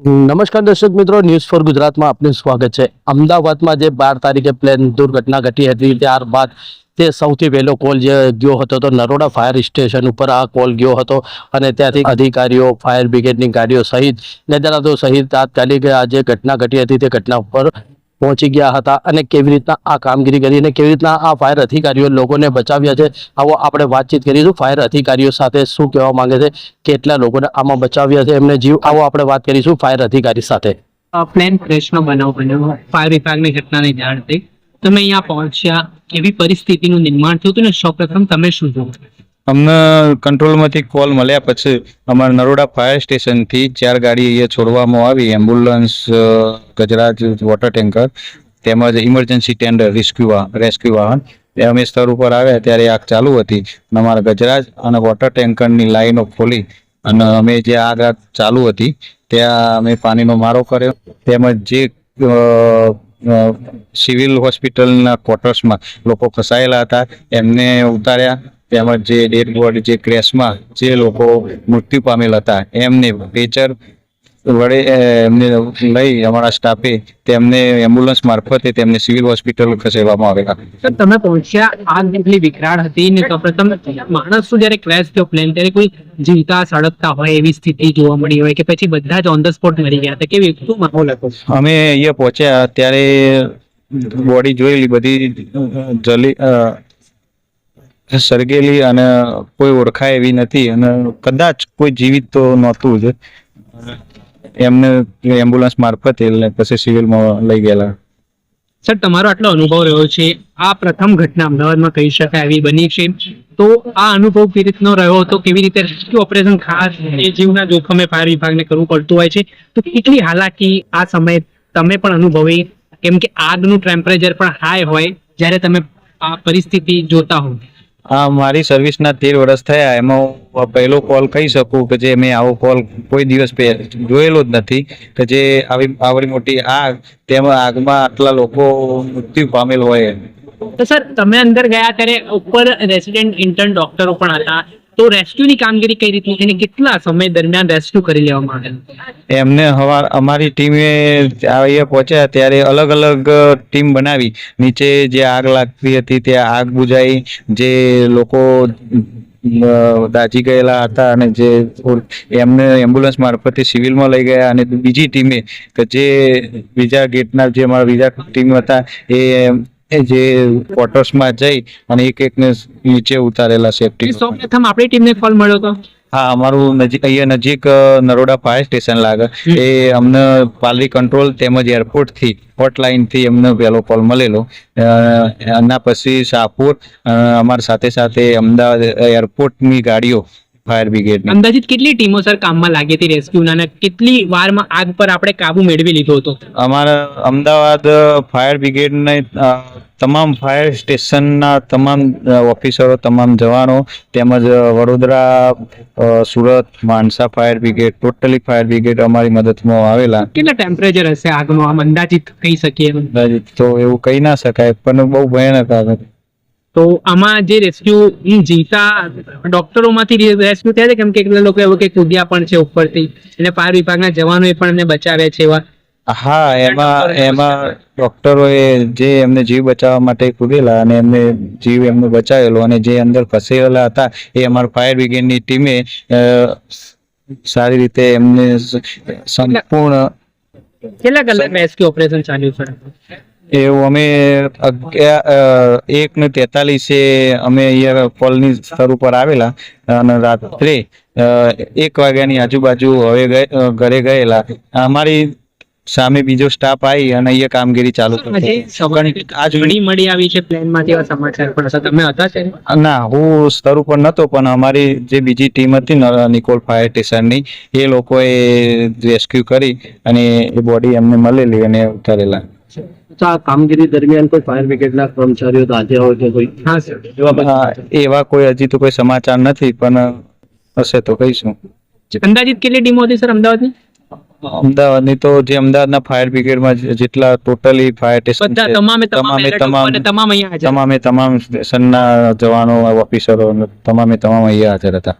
નમસ્કાર દર્શક મિત્રો ન્યૂઝ ફોર ગુજરાતમાં આપનું સ્વાગત છે. અમદાવાદમાં જે બાર તારીખે પ્લેન દુર્ઘટના ઘટી હતી, ત્યારબાદ તે સૌથી પહેલો કોલ જે ગયો હતો તો નરોડા ફાયર સ્ટેશન ઉપર આ કોલ ગયો હતો અને ત્યાંથી અધિકારીઓ ફાયર બ્રિગેડની ગાડીઓ સહિત નજરાતો સહિત તાત્કાલિક આ જે ઘટના ઘટી હતી, તે ઘટના ઉપર પહોંચી ગયા હતા અને કેવી રીતના આ કામગીરી કરી અને કેવી રીતના આ ફાયર અધિકારીઓ લોકોને બચાવ્યા છે, આવો આપણે વાતચીત કરીશું ફાયર અધિકારીઓ સાથે શું કહેવા માંગે છે, કેટલા લોકોને આમાં બચાવ્યા છે, એમને જીવ, આવો આપણે વાત કરીશું ફાયર અધિકારી સાથે. પ્લેન ક્રેશનો બનાવ બન્યો. ફાયર વિભાગની ઘટનાની જાણ થઈ. તમે અહીંયા પહોંચ્યા. એવી પરિસ્થિતિનું નિર્માણ થયું હતું ને? સૌપ્રથમ તમે શું જોયું અમને કંટ્રોલમાંથી કોલ મળ્યા પછી અમારા નરોડા ફાયર સ્ટેશનથી ચાર ગાડી અહીંયા છોડવામાં આવી. એમ્બ્યુલન્સ ગજરાજ વોટર ટેન્કર તેમજ ઇમરજન્સી ટેન્ડર રેસ્ક્યુ રેસ્ક્યુ વાહન એ અમે સ્થળ ઉપર આવ્યા. ત્યારે આગ ચાલુ હતી અને અમારા ગજરાજ અને વોટર ટેન્કરની લાઈનો ખોલી અને અમે જે આગ આગ ચાલુ હતી, ત્યાં અમે પાણીનો મારો કર્યો. તેમજ જે સિવિલ હોસ્પિટલના ક્વાર્ટર્સમાં લોકો ફસાયેલા હતા. એમને ઉતાર્યા. તેમજ જે ડેડ બોડી જે ક્રેશમાં જે લોકો મૃત્યુ પામેલ હતા એમને પેચર વડે એમને લઈ અમારા સ્ટાફે તેમને એમ્બ્યુલન્સ મારફતે તેમને સિવિલ હોસ્પિટલ ખસેડવામાં આવેલા. તમે પહોંચ્યા આગ એટલી વિકરાળ હતી ને સૌપ્રથમ માણસો જ્યારે ક્રેશ થયો પ્લેન ત્યારે કોઈ જીવતા સળગતા હોય એવી સ્થિતિ જોવા મળી હોય કે પછી બધા જ ઓન ધ સ્પોટ મરી ગયા હતા? કેવી શું માહોલ હતો? અમે અહીંયા પહોંચ્યા ત્યારે બોડી જોયેલી બધી જલી સળગેલી અને કોઈ ઓળખાય એવી નથી અને કદાચ કોઈ જીવિત તો નહોતું જ. એમને એમ્બ્યુલન્સ મારફતે પછી સિવિલમાં લઈ ગયેલા. સર, તમારો આટલો અનુભવ રહ્યો છે, આ પ્રથમ ઘટના અમદાવાદમાં કહી શકાય એવી બની છે. તો આ અનુભવ કેવી રીતનો રહ્યો હતો? કેવી રીતે રેસ્ક્યુ ઓપરેશન ખાસ એ જીવના જોખમે ફાયર વિભાગને કરવું પડતું હોય છે? તો કેટલી હાલાકી આ સમયે તમે પણ અનુભવી? કેમ કે આગનું ટેમ્પરેચર પણ હાઈ હોય, જ્યારે તમે આ પરિસ્થિતિ જોતા હો હા, મારી સર્વિસના તેર વર્ષ થયા. એમાં પહેલો કોલ કહી શકું કે જે મેં આવો કોલ કોઈ દિવસ જોયેલો જ નથી કે જે આવી આવડી મોટી આગ, તેમાં આગમાં આટલા લોકો મૃત્યુ પામેલ હોય તો સર, તમે અંદર ગયા ત્યારે ઉપર રેસિડેન્ટ ઇન્ટર્ન ડોક્ટરો પણ હતા. તો રેસ્ક્યુની કામગીરી કઈ રીતની અને કેટલા સમય દરમિયાન રેસ્ક્યુ કરી લેવામાં આવે? એમને હવાર અમારી ટીમે અહીંયા પહોંચ્યા ત્યારે અલગ અલગ ટીમ બનાવી. નીચે જે આગ લાગતી હતી તે આગ બુજાઈ, જે લોકો દાજી ગયેલા હતા અને જે એમને એમ્બ્યુલન્સ મારફતે સિવિલમાં લઈ ગયા અને બીજી ટીમે કે જે બીજા ગેટના જે અમારા બીજા ટીમ હતા એ જે ક્વાર્ટર્સમાં જઈ અને એક એકને નીચે ઉતારેલા સેફટી સૌ પ્રથમ આપણી ટીમને કોલ મળ્યો હતો હા અમારું નજીક અહીંયા નજીક નરોડા ફાયર સ્ટેશન લાગે. એ અમને પાલરી કંટ્રોલ તેમજ એરપોર્ટથી હોટલાઇનથી અમને પહેલો કોલ મળેલો. એના પછી શાહપુર અમારી સાથે સાથે અમદાવાદ એરપોર્ટની ગાડીઓ ફાયર બ્રિગેડ અંદાજિત કેટલી ટીમો સર કામમાં લાગી હતી રેસ્ક્યુના અને કેટલી વારમાં આગ પર આપણે કાબુ મેળવી લીધો હતો? અમારા અમદાવાદ ફાયર બ્રિગેડને તમામ ફાયર સ્ટેશનના તમામ ઓફિસરો તમામ જવાનો તેમજ Vadodara Surat Mansa fire brigade totally fire brigade અમારી મદદમાં આવેલા. કેટલા ટેમ્પરેચર હશે આગનું આમ અંદાજિત કહી શકીએ અંદાજિત તો એવું કહી ના શકાય પણ બહુ ભયાનક આગ હતી. તો આમાં જે રેસ્ક્યુ જીવતા ડોક્ટરોમાંથી રેસ્ક્યુ થયા છે? કેમ કે કેટલા લોકો એવું કે કૂદ્યા પણ છે ઉપરથી. અને ફાયર વિભાગના જવાનોએ પણ એમને બચાવ્યા છે એવા. હા એમાં એમાં ડોક્ટરોએ જે એમને જીવ બચાવવા માટે કૂદેલા અને એમને જીવ એમનો બચાવેલો અને જે અંદર ફસેલા હતા એ અમારા ફાયર બ્રિગેડની ટીમે સારી રીતે એમને સંપૂર્ણ કેટલા કલાક રેસ્ક્યુ ઓપરેશન ચાલ્યું સર એવું અમે અગિયાર એક ને તેતાલીસે અમે અહીંયા કોલની સ્થળ ઉપર આવેલા અને રાત્રે એક વાગ્યાની આજુબાજુ હવે ઘરે ગયેલા. અમારી સામે બીજો સ્ટાફ આવી અને અહીંયા કામગીરી ચાલુ કરી સવારે આજ ઘણી મળી આવી છે પ્લેનમાંથી એવા સમાચાર પણ. તમે હતા છે ના હું સ્તર ઉપર નતો પણ અમારી જે બીજી ટીમ હતી નિકોલ ફાયર સ્ટેશનની એ લોકોએ રેસ્ક્યુ કરી અને એ બોડી અમને મળેલી અને ઉતારેલા. તો આ કામગીરી દરમિયાન કોઈ ફાયર બ્રિગેડના કર્મચારીઓ દાઝ્યા હોય કે કોઈ? હા સર એવા કોઈ હજી તો કોઈ સમાચાર નથી પણ હશે તો કહીશું. અંદાજિત કેટલી ટીમો હતી સર અમદાવાદની? અમદાવાદની તો જે અમદાવાદના ફાયર બ્રિગેડમાં જેટલા ટોટલી ફાયર સ્ટેશન છે, તમામે તમામ તમામ અહીંયા તમામે તમામ સ્ટેશનના જવાનો ઓફિસરો તમામે તમામ અહીંયા હાજર હતા.